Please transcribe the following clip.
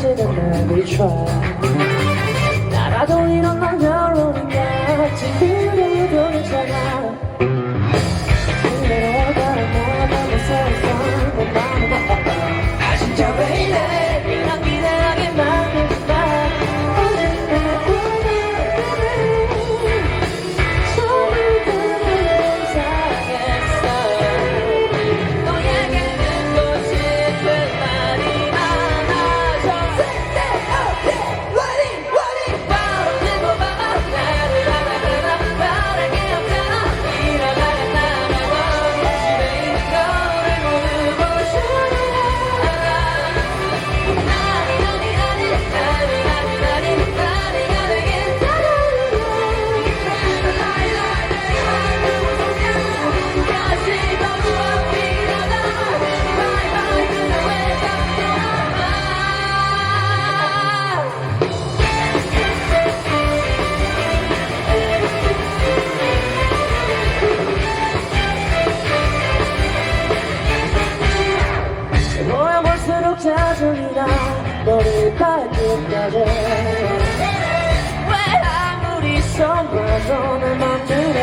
사실은 난 미쳐. 나라도 이런 남자 머리 발끝까지 왜 아무리 손과 손을 만들어